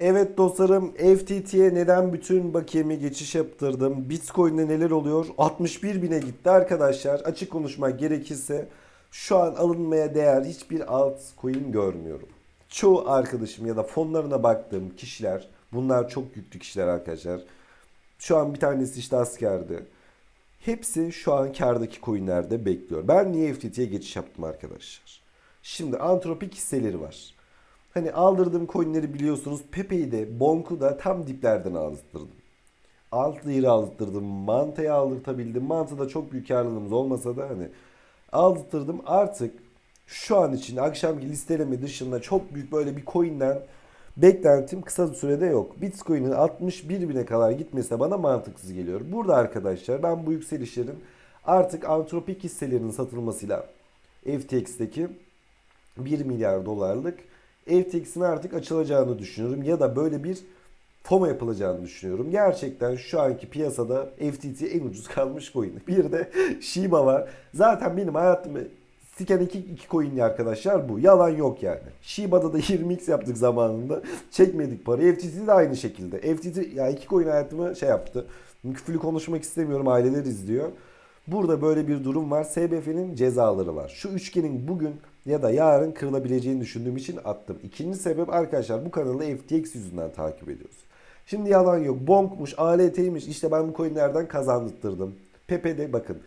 Evet dostlarım FTT'ye neden bütün bakiyemi geçiş yaptırdım? Bitcoin'de neler oluyor? 61 bine gitti arkadaşlar. Açık konuşmak gerekirse şu an alınmaya değer hiçbir altcoin görmüyorum. Çoğu arkadaşım ya da fonlarına baktığım kişiler bunlar çok yüklü kişiler arkadaşlar. Şu an bir tanesi işte askerdi. Hepsi şu an kardaki coinlerde bekliyor. Ben niye FTT'ye geçiş yaptım arkadaşlar? Şimdi antropik hisseleri var. Hani aldırdığım coinleri biliyorsunuz. Pepe'yi de Bonk'u da tam diplerden aldırdım. Alt lira aldırdım. Manta'yı aldırtabildim. Mantı'da çok büyük karlılığımız olmasa da hani aldırtırdım. Artık şu an için akşamki listeleme dışında çok büyük böyle bir coin'den beklentim kısa sürede yok. Bitcoin'in 61 bine kadar gitmesi bana mantıksız geliyor. Burada arkadaşlar ben bu yükselişlerin artık antropik hisselerinin satılmasıyla FTX'teki 1 milyar dolarlık FTX'in artık açılacağını düşünüyorum ya da böyle bir FOMO yapılacağını düşünüyorum. Gerçekten şu anki piyasada FTT en ucuz kalmış coin. Bir de Shiba var. Zaten benim hayatımı siken iki, iki coinli arkadaşlar bu. Yalan yok yani. Shiba'da da 20x yaptık zamanında. Çekmedik parayı. FTT de aynı şekilde. FTT ya iki coin hayatımı şey yaptı. Küfürlü konuşmak istemiyorum. Aileler izliyor. Burada böyle bir durum var. SBF'nin cezaları var. Şu üçgenin bugün ya da yarın kırılabileceğini düşündüğüm için attım. İkinci sebep arkadaşlar bu kanalı FTX yüzünden takip ediyoruz. Şimdi yalan yok. Bonk'muş, ALT'ymiş. İşte ben bu coinlerden kazandırdım. Pepe'de bakın.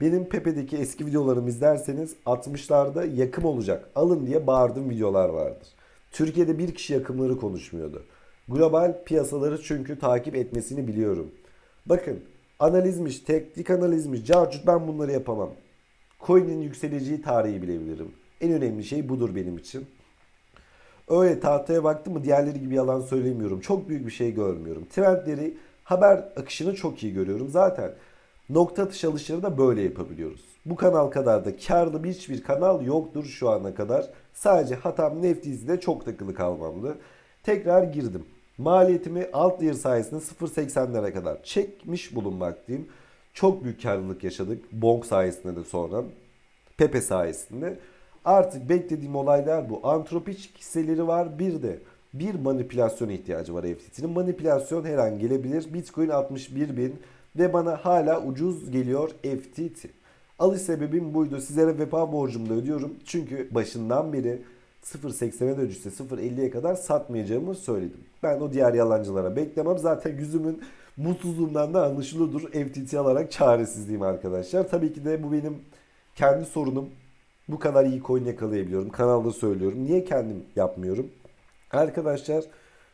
Benim Pepe'deki eski videolarımı izlerseniz 60'larda yakım olacak. Alın diye bağırdığım videolar vardır. Türkiye'de bir kişi yakımları konuşmuyordu. Global piyasaları çünkü takip etmesini biliyorum. Bakın analizmiş, teknik analizmiş, carcut ben bunları yapamam. Coin'in yükseleceği tarihi bilebilirim. En önemli şey budur benim için. Öyle tahtaya baktım mı diğerleri gibi yalan söylemiyorum. Çok büyük bir şey görmüyorum. Trendleri, haber akışını çok iyi görüyorum. Zaten nokta atış alışları da böyle yapabiliyoruz. Bu kanal kadar da karlı bir hiçbir kanal yoktur şu ana kadar. Sadece hatam Neftizi'de çok takılı kalmamdı. Tekrar girdim. Maliyetimi alt yer sayesinde 0.80'lere kadar çekmiş bulunmaktayım. Çok büyük karlılık yaşadık. Bonk sayesinde de sonra. Pepe sayesinde. Artık beklediğim olaylar bu. Antropik hisseleri var. Bir de bir manipülasyon ihtiyacı var FTT'nin. Manipülasyon her an gelebilir. Bitcoin 61 bin ve bana hala ucuz geliyor FTT. Alış sebebim buydu. Sizlere vefa borcumu da ödüyorum. Çünkü başından beri 0.80'e de düşse 0.50'ye kadar satmayacağımı söyledim. Ben o diğer yalancılara beklemem. Zaten yüzümün mutsuzluğundan da anlaşılıyordur. FTT alarak çaresizliğim arkadaşlar. Tabii ki de bu benim kendi sorunum. Bu kadar iyi coin yakalayabiliyorum. Kanalda söylüyorum. Niye kendim yapmıyorum? Arkadaşlar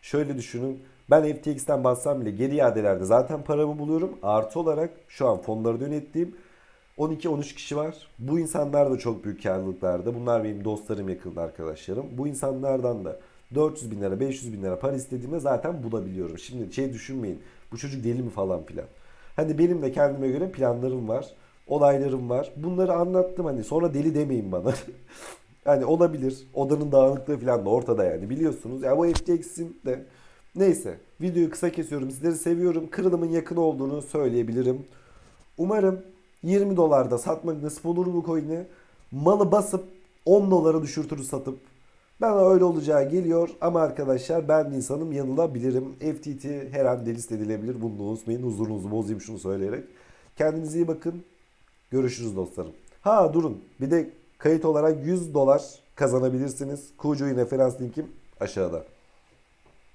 şöyle düşünün. Ben FTX'ten bassam bile geri iadelerde zaten paramı buluyorum. Artı olarak şu an fonları yönettiğim 12-13 kişi var. Bu insanlar da çok büyük karlılıklarda. Bunlar benim dostlarım, yakın arkadaşlarım. Bu insanlardan da 400 bin lira, 500 bin lira para istediğimde zaten bulabiliyorum. Şimdi şey düşünmeyin. Bu çocuk deli mi falan filan. Hani benim de kendime göre planlarım var. Olaylarım var. Bunları anlattım hani sonra deli demeyin bana. hani olabilir. Odanın dağınıklığı falan da ortada yani biliyorsunuz. Ya bu FTX'in de neyse videoyu kısa kesiyorum. Sizleri seviyorum. Kırılımın yakın olduğunu söyleyebilirim. Umarım 20 dolarda satmak nasip olur bu coin'i. Malı basıp 10 dolara düşürtürü satıp bana öyle olacağı geliyor ama arkadaşlar ben insanım yanılabilirim. FTT her an delist edilebilir. Bunu da unutmayın. Huzurunuzu bozayım şunu söyleyerek. Kendinize iyi bakın. Görüşürüz dostlarım. Ha durun. Bir de kayıt olarak 100 dolar kazanabilirsiniz. Kucu'yu referans linkim aşağıda.